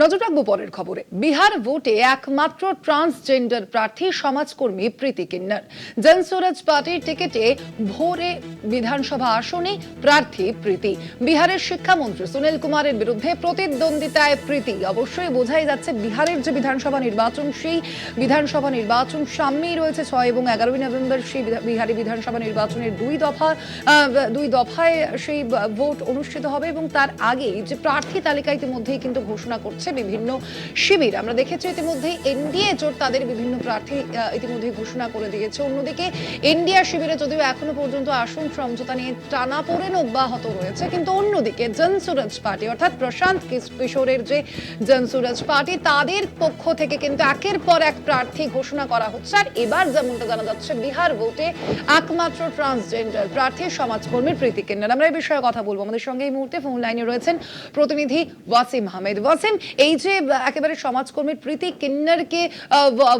নজর রাখব পরের খবরে। বিহার ভোটে একমাত্র ট্রান্সজেন্ডার প্রার্থী সমাজকর্মী প্রীতি কিন্নর। জনসুরাজ পার্টির টিকিটে ভোরে বিধানসভা আসনে প্রার্থী প্রীতি। বিহারের শিক্ষামন্ত্রী সুনীল কুমারের বিরুদ্ধে প্রতিদ্বন্দ্বিতায় প্রীতি। অবশ্যই বোঝাই যাচ্ছে বিহারের যে বিধানসভা নির্বাচন, সেই বিধানসভা নির্বাচন সামনেই রয়েছে ছয় এবং এগারোই নভেম্বর, সেই বিহারি বিধানসভা নির্বাচনের দুই দফা দুই দফায় সেই ভোট অনুষ্ঠিত হবে এবং তার আগেই যে প্রার্থী তালিকা ইতিমধ্যেই কিন্তু ঘোষণা করছে বিভিন্ন শিবির। আমরা দেখেছি ইতিমধ্যেই এনডিএ জোট তাদের বিভিন্ন প্রার্থী আহ, ইতিমধ্যেই ঘোষণা করে দিয়েছে। অন্যদিকে ইন্ডিয়া শিবিরে যদিও এখনও পর্যন্ত আসন সমঝোতা নিয়ে টানা পড়েন অব্যাহত রয়েছে কিন্তু অন্যদিকে জনসুরাজ পার্টি অর্থাৎ প্রশান্ত কিশোরের যে জনসুরাজ পার্টি তাদের পক্ষ থেকে কিন্তু একের পর এক প্রার্থী ঘোষণা করা হচ্ছে। আর এবার যেমনটা জানা যাচ্ছে বিহার ভোটে একমাত্র ট্রান্সজেন্ডার প্রার্থী সমাজকর্মী প্রীতি কেন্দ্র আমরা এই বিষয়ে কথা বলব। আমাদের সঙ্গে এই মুহূর্তে ফোন লাইনে রয়েছেন প্রতিনিধি ওয়াসিম আহমেদ। ওয়াসিম এই যে একেবারে সমাজকর্মী প্রীতি, কিন্নরকে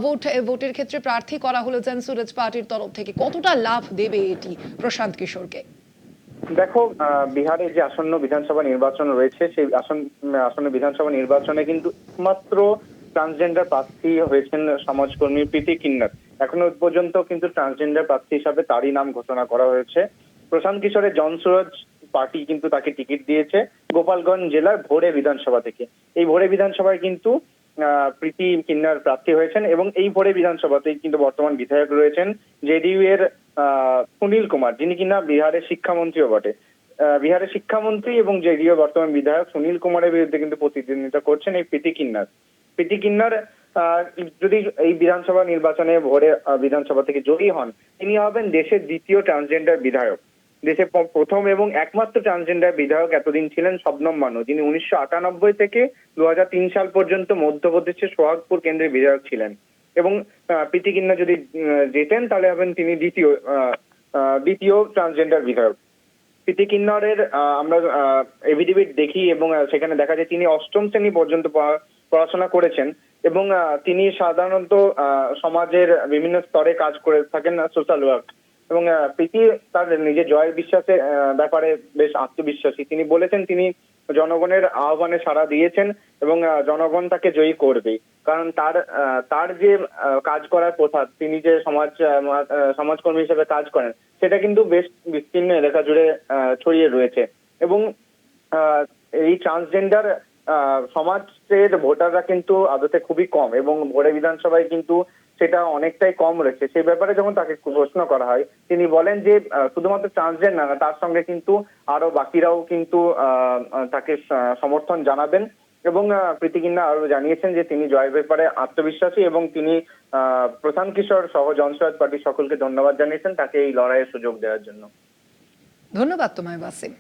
ভোট ভোটের ক্ষেত্রে প্রার্থী করা হলো জনসুরাজ পার্টির তরফ থেকে, কতটা লাভ দেবে এটি প্রশান্ত কিশোরকে? দেখো বিহারে যে আসন্ন বিধানসভা নির্বাচন রয়েছে, সেই আসন আসন্ন বিধানসভা নির্বাচনে কিন্তু একমাত্র ট্রান্সজেন্ডার প্রার্থী হয়েছেন সমাজকর্মী প্রীতি কিন্নর। এখনও পর্যন্ত কিন্তু ট্রান্সজেন্ডার প্রার্থী হিসাবে তারই নাম ঘোষণা করা হয়েছে। প্রশান্ত কিশোরের জনসুরজ পার্টি কিন্তু তাকে টিকিট দিয়েছে গোপালগঞ্জ জেলার ভোরে বিধানসভা থেকে। এই ভোরে বিধানসভায় কিন্তু প্রীতি কিন্নার প্রার্থী হয়েছেন এবং এই ভোরে বিধানসভাতেই কিন্তু বর্তমান বিধায়ক রয়েছেন জেডিইউ এর সুনীল কুমার, যিনি কিনা বিহারের শিক্ষামন্ত্রীও বটে। বিহারের শিক্ষামন্ত্রী এবং জেডিইউ বর্তমান বিধায়ক সুনীল কুমারের বিরুদ্ধে কিন্তু প্রতিদ্বন্দ্বিতা করছেন এই প্রীতি কিন্নার। প্রীতি কিন্নার যদি এই বিধানসভা নির্বাচনে ভোরে বিধানসভা থেকে জয়ী হন, তিনি হবেন দেশের দ্বিতীয় ট্রান্সজেন্ডার বিধায়ক। দেশে প্রথম এবং একমাত্র ট্রান্সজেন্ডার বিধায়ক এতদিন ছিলেন শবনম মানু যিনি উনিশশো আটানব্বই থেকে দু সাল পর্যন্ত মধ্যপ্রদেশের সোহাগপুর কেন্দ্রের বিধায়ক ছিলেন। এবং প্রীতি কিন্না যদি জেতেন, তাহলে হবেন তিনি দ্বিতীয় দ্বিতীয় ট্রান্সজেন্ডার বিধায়ক। প্রীতি কিন্নরের আমরা এভিডেভিট দেখি এবং সেখানে দেখা যায় তিনি অষ্টম শ্রেণি পর্যন্ত পড়া- পড়াশোনা করেছেন এবং তিনি সাধারণত সমাজের বিভিন্ন স্তরে কাজ করে থাকেন, সোশ্যাল ওয়ার্ক। এবং প্রীতি তার নিজের জয়ের বিশ্বাসের ব্যাপারে বেশ আত্মবিশ্বাসী। তিনি বলেছেন তিনি জনগণের আহ্বানে সাড়া দিয়েছেন এবং জনগণ তাকে জয়ী করবে। কারণ তার তার যে কাজ করার প্রথা, তিনি যে সমাজ সমাজকর্মী হিসেবে কাজ করেন, সেটা কিন্তু বেশ বিস্তীর্ণ এলাকা জুড়ে ছড়িয়ে রয়েছে। এবং এই ট্রান্সজেন্ডার সমাজের ভোটাররা কিন্তু আদতে খুবই কম এবং ভোরে বিধানসভায় কিন্তু সেটা অনেকটাই কম রয়েছে। সেই ব্যাপারে যখন তাকে প্রশ্ন করা হয়, তিনি বলেন যে শুধুমাত্র ট্রান্সজেন্ডার না, তার সঙ্গে কিন্তু আরও বাকিরাও কিন্তু তাকে সমর্থন জানাবেন এবং প্রীতিকিন্না প্রীতি আরও জানিয়েছেন যে তিনি জয়ের ব্যাপারে আত্মবিশ্বাসী এবং তিনি প্রশান্ত কিশোর সহ জনসরাজ পার্টির সকলকে ধন্যবাদ জানিয়েছেন তাকে এই লড়াইয়ের সুযোগ দেওয়ার জন্য। ধন্যবাদ তোমায় ওয়াসিম